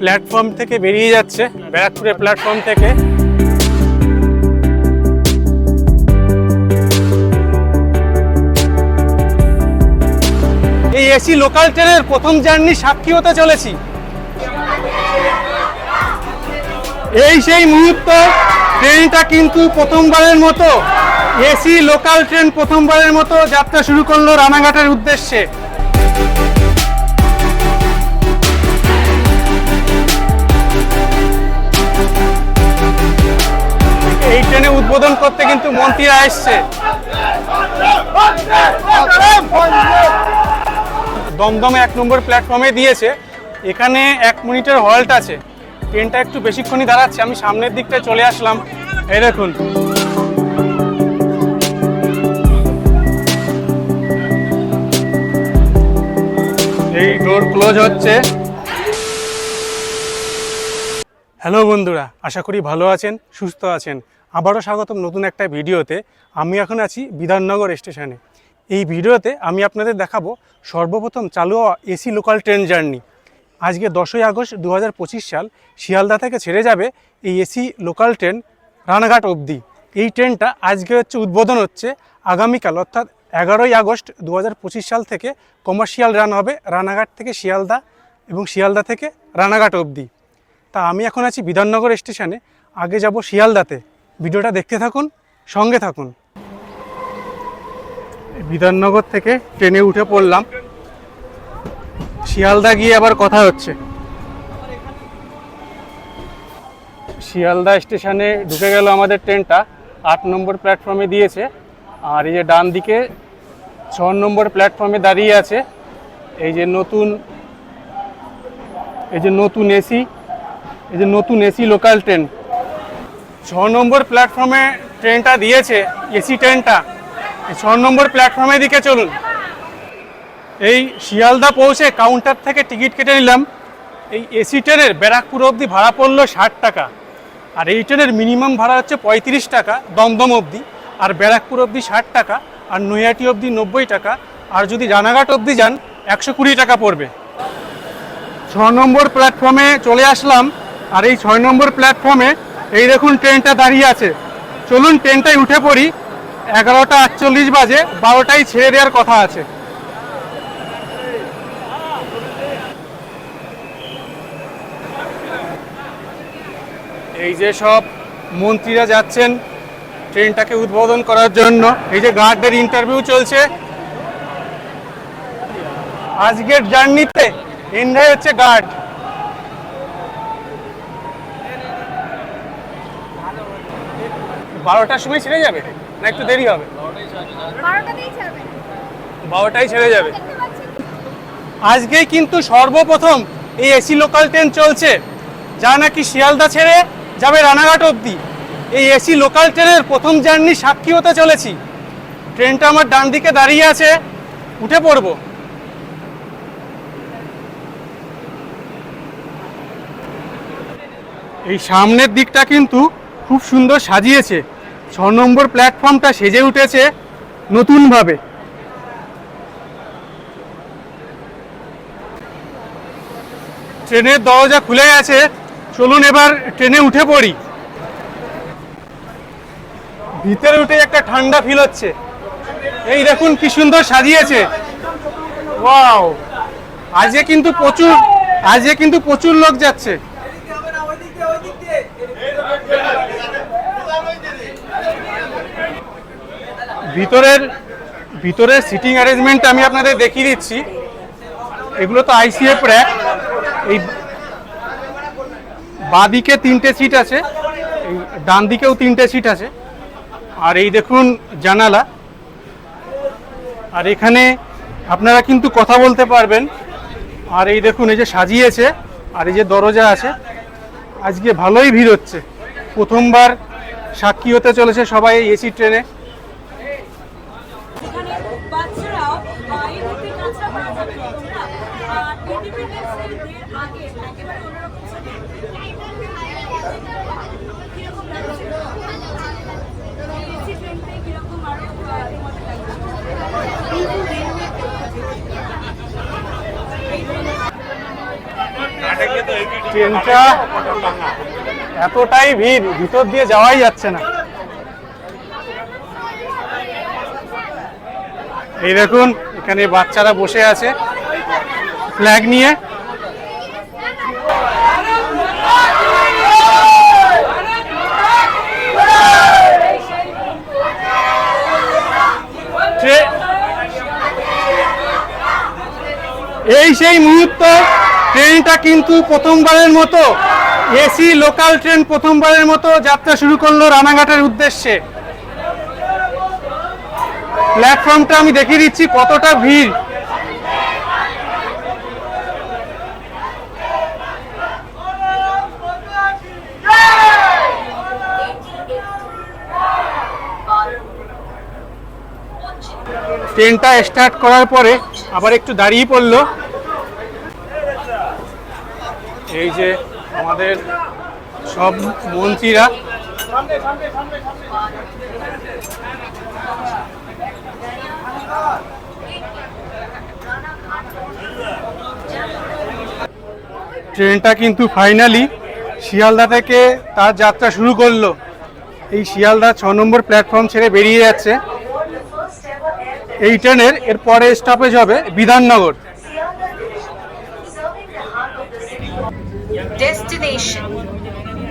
Platform থেকে বেরিয়ে যাচ্ছে, ব্যারাকপুরের প্ল্যাটফর্ম থেকে। এই এসি লোকাল ট্রেনের প্রথম জার্নি সাক্ষী হতে চলেছি। এই সেই মুহূর্ত, ট্রেনটা কিন্তু প্রথমবারের মতো, এসি লোকাল ট্রেন প্রথমবারের মতো যাত্রা শুরু করল রানাঘাটের উদ্দেশ্যে। এই ট্রেনে উদ্বোধন করতে কিন্তু মন্ত্রীরা এসছে। দমদমে এক নম্বর প্ল্যাটফর্মে দিয়েছে। এখানে এক মিনিটের হল্ট আছে। ট্রেনটা একটু বেশিক্ষণই দাঁড়াচ্ছে। আমি সামনের দিকটায় চলে আসলাম। এই দেখুন। এই ডোর ক্লোজ হচ্ছে। হ্যালো বন্ধুরা, আশা করি ভালো আছেন, সুস্থ আছেন। আবারও স্বাগতম নতুন একটা ভিডিওতে। আমি এখন আছি বিধাননগর স্টেশনে। এই ভিডিওতে আমি আপনাদের দেখাবো সর্বপ্রথম চালু হওয়া এসি লোকাল ট্রেন জার্নি আজকে দশই আগস্ট দু হাজার পঁচিশ সাল শিয়ালদা থেকে ছেড়ে যাবে এই এসি লোকাল ট্রেন রানাঘাট অবধি। এই ট্রেনটা আজকে হচ্ছে উদ্বোধন হচ্ছে আগামীকাল, অর্থাৎ এগারোই আগস্ট দু হাজার পঁচিশ সাল থেকে কমার্শিয়াল রান হবে রানাঘাট থেকে শিয়ালদা এবং শিয়ালদা থেকে রানাঘাট অবধি। তা আমি এখন আছি বিধাননগর স্টেশনে। আগে যাব শিয়ালদাতে। ভিডিওটা দেখতে থাকুন, সঙ্গে থাকুন। বিধাননগর থেকে ট্রেনে উঠে পড়লাম। শিয়ালদা গিয়ে আবার কথা হচ্ছে। শিয়ালদা স্টেশনে ঢুকে গেল আমাদের ট্রেনটা, আট নম্বর প্ল্যাটফর্মে দিয়েছে। আর এই যে ডান দিকে ছ নম্বর প্ল্যাটফর্মে দাঁড়িয়ে আছে। এই যে নতুন, এই যে নতুন এসি, এই যে নতুন এসি লোকাল ট্রেন। ছ নম্বর প্ল্যাটফর্মে ট্রেনটা দিয়েছে, এসি ট্রেনটা। ছ নম্বর প্ল্যাটফর্মের দিকে চলুন। এই শিয়ালদা পৌঁছে কাউন্টার থেকে টিকিট কেটে নিলাম। এই এসি ট্রেনের ব্যারাকপুর অবধি ভাড়া পড়ল ষাট টাকা। আর এই ট্রেনের মিনিমাম ভাড়া হচ্ছে পঁয়ত্রিশ টাকা, দমদম অবধি। আর ব্যারাকপুর অবধি ষাট টাকা, আর নৈহাটি অবধি নব্বই টাকা। আর যদি রানাঘাট অবধি যান, একশো কুড়ি টাকা পড়বে। ছ নম্বর প্ল্যাটফর্মে চলে আসলাম। আর এই ছয় নম্বর প্ল্যাটফর্মে এই দেখুন ট্রেনটা দাঁড়িয়ে আছে। চলুন ট্রেনটায় উঠে পড়ি। এগারোটা আটচল্লিশ বাজে, বারোটায় ছেড়ে দেওয়ার কথা আছে। এই যে সব মন্ত্রীরা যাচ্ছেন ট্রেনটাকে উদ্বোধন করার জন্য। এই যে গার্ডদের ইন্টারভিউ চলছে। আজকের জার্নিতে ইন্ডিয়া হচ্ছে গার্ড বারোটার সময় ছেড়ে যাবে? না একটু দেরি হবে? বারোটাই ছেড়ে যাবে। আজকেই কিন্তু সর্বপ্রথম এই এসি লোকাল ট্রেন চলছে। যা নাকি শিয়ালদা ছেড়ে যাবে রানাঘাট অবধি। এই এসি লোকাল ট্রেনের প্রথম জার্নি সাক্ষী হতে চলেছি। ট্রেনটা আমার ডান দিকে দাঁড়িয়ে আছে। উঠে পড়ব। এই সামনের দিকটা কিন্তু খুব সুন্দর সাজিয়েছে। ছ নম্বর প্ল্যাটফর্মটা সেজে উঠেছে নতুনভাবে। ট্রেনের দরজা খুলে আছে চলুন এবার ট্রেনে উঠে পড়ি। ভিতরে উঠে একটা ঠান্ডা ফিল হচ্ছে। এই দেখুন কি সুন্দর সাজিয়েছে। ওয়াও আজকে কিন্তু প্রচুর আজকে কিন্তু প্রচুর লোক যাচ্ছে। ভিতরের ভিতরের সিটিং অ্যারেঞ্জমেন্ট আমি আপনাদের দেখিয়ে দিচ্ছি। এগুলো তো আইসিএফ র্যাক এই বাঁদিকে তিনটে সিট আছে, এই ডান দিকেও তিনটে সিট আছে। আর এই দেখুন জানালা। আর এখানে আপনারা কিন্তু কথা বলতে পারবেন। আর এই দেখুন, এই যে সাজিয়েছে, আর এই যে দরজা আছে। আজকে ভালোই ভিড় হচ্ছে। প্রথমবার সাক্ষী হতে চলেছে সবাই এসি ট্রেনে এখানে বাচ্চারাও আহ, এই মুহূর্তে কাজটা করা যাবে না আর ইন্ডিপেন্ডেন্স ডের আগে একেবারে অন্যরকম ছিল কীরকম লাগছে এই এসি ট্রেনতে কীরকম আরও আহ, মজা লাগছে ট্রেনটা এতটাই ভিড়, ভিতর দিয়ে যাওয়াই যাচ্ছে না। এই দেখুন, এখানে বাচ্চারা বসে আছে। ফ্ল্যাগ নিয়ে। এই সেই মুহূর্ত ট্রেনটা কিন্তু প্রথমবারের মতো, এসি, লোকাল ট্রেন প্রথমবারের মতো যাত্রা শুরু করল রানাঘাটের উদ্দেশ্যে। প্ল্যাটফর্মটা আমি দেখিয়ে দিচ্ছি কতটা ভিড়। ট্রেনটা স্টার্ট করার পরে আবার একটু দাঁড়িয়ে পড়ল। এই যে আমাদের সব মন্ত্রীরা। ট্রেনটা কিন্তু ফাইনালি শিয়ালদা থেকে তার যাত্রা শুরু করল। এই শিয়ালদা ছ নম্বর প্ল্যাটফর্ম ছেড়ে বেরিয়ে যাচ্ছে। এই ট্রেনের এর পরে স্টপেজ হবে Bidhannagar. Destination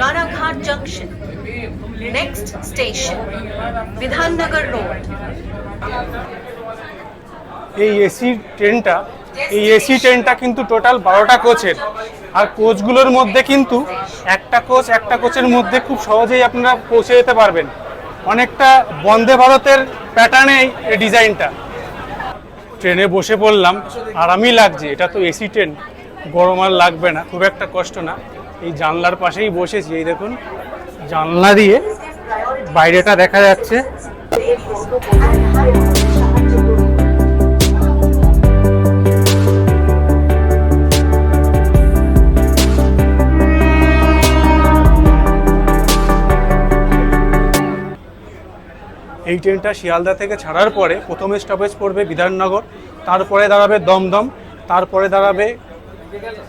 Ranaghat Junction. Next station Vidhannagar Road. এই এসি ট্রেনটা এই এসি ট্রেনটা কিন্তু টোটাল বারোটা কোচের আর কোচগুলোর মধ্যে কিন্তু একটা কোচ একটা কোচের মধ্যে খুব সহজেই আপনারা পৌঁছে যেতে পারবেন। অনেকটা বন্দে ভারতের প্যাটার্নে এই ডিজাইনটা ট্রেনে বসে পড়লাম আরামই লাগছে এটা তো এসি ট্রেন গরম আর লাগবে না, খুব একটা কষ্ট না। এই জানলার পাশেই বসেছি, এই দেখুন, জানলা দিয়ে বাইরেটা দেখা যাচ্ছে। এই ট্রেনটা শিয়ালদা থেকে ছাড়ার পরে প্রথমে স্টপেজ পড়বে বিধাননগর, তারপরে দাঁড়াবে দমদম, তারপরে দাঁড়াবে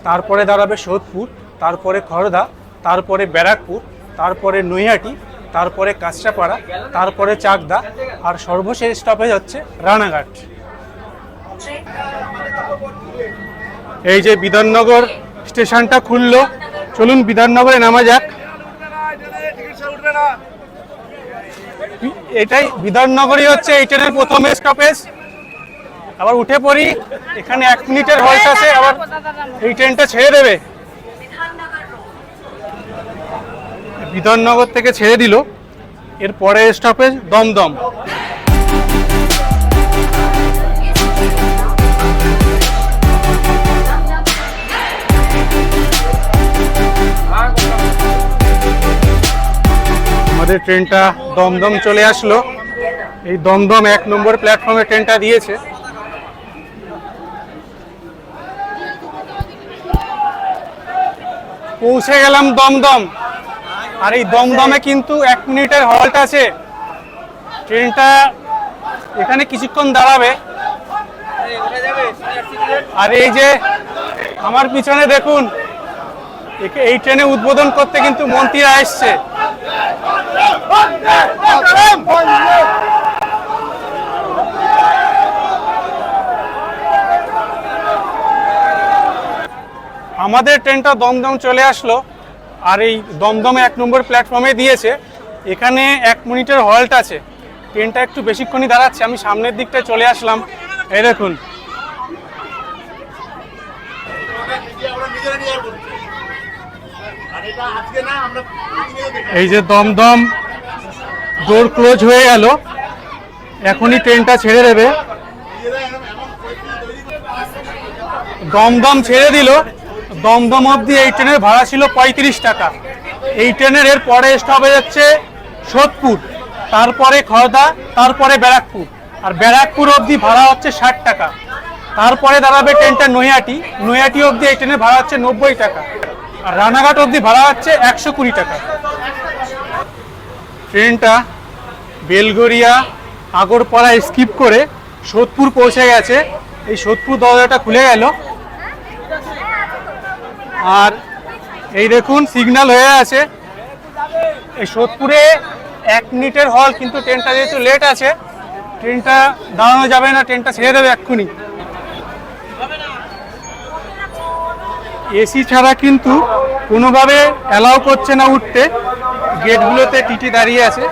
তারপরে দাঁড়াবে সোদপুর, তারপরে খড়দা, তারপরে ব্যারাকপুর, তারপরে নৈহাটি, তারপরে কাঁচরাপাড়া, তারপরে চাকদা আর সর্বশেষ স্টপেজ হচ্ছে রানাঘাট। এই যে বিধাননগর স্টেশনটা খুললো, চলুন বিধাননগরে নামা যাক। এটাই বিধাননগরই হচ্ছে এই ট্রেনের প্রথম স্টপেজ আবার উঠে পড়ি। এখানে এক মিনিটের হল্ট আছে, আবার এই ট্রেনটা ছেড়ে দেবে। বিধাননগর থেকে ছেড়ে দিল। এর পরে স্টপেজ দমদম। আমাদের ট্রেনটা দমদম চলে আসলো। এই দমদম এক নম্বর প্ল্যাটফর্মে ট্রেনটা দিয়েছে। পৌঁছে গেলাম দমদম। আর এই দমদমে কিন্তু এক মিনিটের হল্ট আছে। ট্রেনটা এখানে কিছুক্ষণ দাঁড়াবে। আর এই যে আমার পিছনে দেখুন এই ট্রেনে উদ্বোধন করতে কিন্তু মন্ত্রীরা এসছে। আমাদের ট্রেনটা দমদম চলে আসলো, আর এই দমদমে এক নম্বর প্ল্যাটফর্মে দিয়েছে। এখানে এক মিনিটের হল্ট আছে। ট্রেনটা একটু বেশিক্ষণই দাঁড়াচ্ছে, আমি সামনের দিকটায় চলে আসলাম। এই দেখুন। এই যে দমদম ডোর ক্লোজ হয়ে গেল। এখনই ট্রেনটা ছেড়ে দেবে। দমদম ছেড়ে দিল। দমদম অবধি এই ট্রেনের ভাড়া ছিল পঁয়ত্রিশ টাকা। এই ট্রেনের এর পরে স্টপে যাচ্ছে সোদপুর, তারপরে খড়দা তারপরে ব্যারাকপুর। আর ব্যারাকপুর অবধি ভাড়া হচ্ছে ষাট টাকা। তারপরে দাঁড়াবে ট্রেনটা নৈহাটি। নৈহাটি অবধি এই ট্রেনের ভাড়া হচ্ছে নব্বই টাকা। আর রানাঘাট অবধি ভাড়া হচ্ছে একশো কুড়ি টাকা। ট্রেনটা বেলগড়িয়া আগরপাড়া স্কিপ করে সোদপুর পৌঁছে গেছে। এই সোদপুর দরজাটা খুলে গেল। আর এই দেখুন সিগন্যাল হয়ে আছে। এই সোদপুরে এক মিনিটের হল কিন্তু ট্রেনটা যেহেতু লেট আছে ট্রেনটা দাঁড়ানো যাবে না ট্রেনটা ছেড়ে দেবে এক্ষুনি। এসি ছাড়া কিন্তু কোনোভাবে অ্যালাউ করছে না উঠতে। গেটগুলোতে টিটি দাঁড়িয়ে আছে।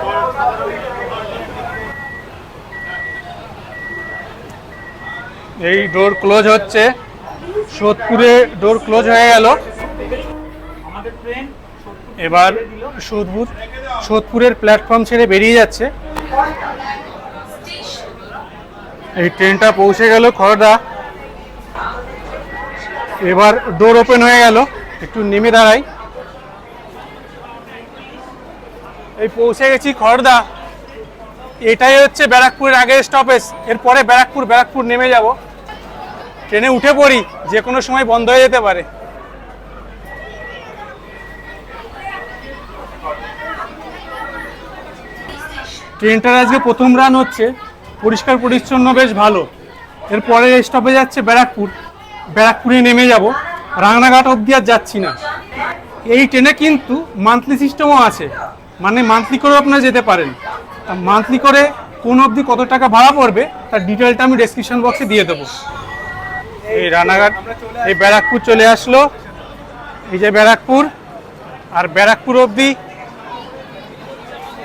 এই ডোর ক্লোজ হচ্ছে। সোদপুরে ডোর ক্লোজ হয়ে গেল। এবার সোদপুর সোদপুরের প্ল্যাটফর্ম ছেড়ে বেরিয়ে যাচ্ছে। এই ট্রেনটা পৌঁছে গেল খড়দা। এবার ডোর ওপেন হয়ে গেল। একটু নেমে দাঁড়াই। এই পৌঁছে গেছি খড়দা। এটাই হচ্ছে ব্যারাকপুরের আগের স্টপেজ এরপরে ব্যারাকপুর ব্যারাকপুর নেমে যাব। ট্রেনে উঠে পড়ি, যে কোনো সময় বন্ধ হয়ে যেতে পারে। ট্রেনটার আজকে প্রথম রান হচ্ছে, পরিষ্কার পরিচ্ছন্ন বেশ ভালো। এরপরে স্টপে যাচ্ছে ব্যারাকপুর। ব্যারাকপুরে নেমে যাব। রাঙাঘাট অবধি আর যাচ্ছি না। এই ট্রেনে কিন্তু মান্থলি সিস্টেমও আছে। মানে মান্থলি করেও আপনারা যেতে পারেন। মান্থলি করে কোন অবধি কত টাকা ভাড়া পড়বে, তার ডিটেলটা আমি ডেসক্রিপশন বক্সে দিয়ে দেবো। এই রানাঘাট, এই ব্যারাকপুর চলে আসলো। এই যে ব্যারাকপুর, আর ব্যারাকপুর অবধি,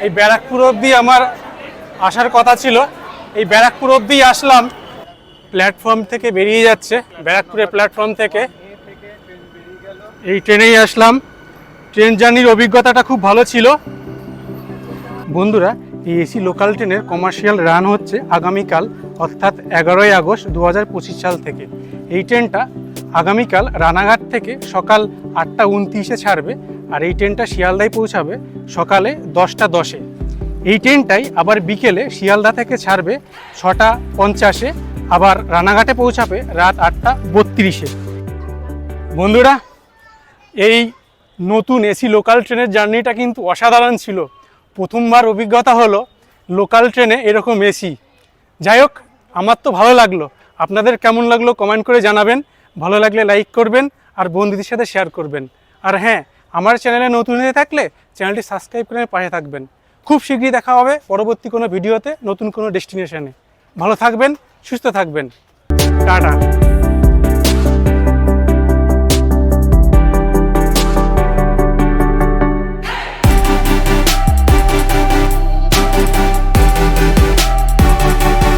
এই ব্যারাকপুর অবধি আমার আসার কথা ছিল। এই ব্যারাকপুর অবধি আসলাম, প্ল্যাটফর্ম থেকে বেরিয়ে যাচ্ছে, ব্যারাকপুরের প্ল্যাটফর্ম থেকে। এই ট্রেনেই আসলাম। ট্রেন জার্নির অভিজ্ঞতাটা খুব ভালো ছিল। বন্ধুরা, এই এসি লোকাল ট্রেনের কমার্শিয়াল রান হচ্ছে আগামীকাল, অর্থাৎ এগারোই আগস্ট দু হাজার পঁচিশ সাল থেকে। এই ট্রেনটা আগামীকাল রানাঘাট থেকে সকাল আটটা উনত্রিশে ছাড়বে আর এই ট্রেনটা শিয়ালদায় পৌঁছাবে সকালে দশটা দশে। এই ট্রেনটাই আবার বিকেলে শিয়ালদা থেকে ছাড়বে ছটা পঞ্চাশে, আবার রানাঘাটে পৌঁছাবে রাত আটটা বত্রিশে। বন্ধুরা, এই নতুন এসি লোকাল ট্রেনের জার্নিটা কিন্তু অসাধারণ ছিল। প্রথমবার অভিজ্ঞতা হলো লোকাল ট্রেনে এরকম এসি। যাই হোক, আমার তো ভালো লাগল। আপনাদের কেমন লাগল কমেন্ট করে জানাবেন। ভালো লাগলে লাইক করবেন আর বন্ধুদের সাথে শেয়ার করবেন। আর হ্যাঁ আমার চ্যানেলে নতুন হয়ে থাকলে চ্যানেলটি সাবস্ক্রাইব করে পাশে থাকবেন। খুব শীঘ্রই দেখা হবে পরবর্তী কোনো ভিডিওতে নতুন কোনো ডেস্টিনেশনে ভালো থাকবেন, সুস্থ থাকবেন। টাটা।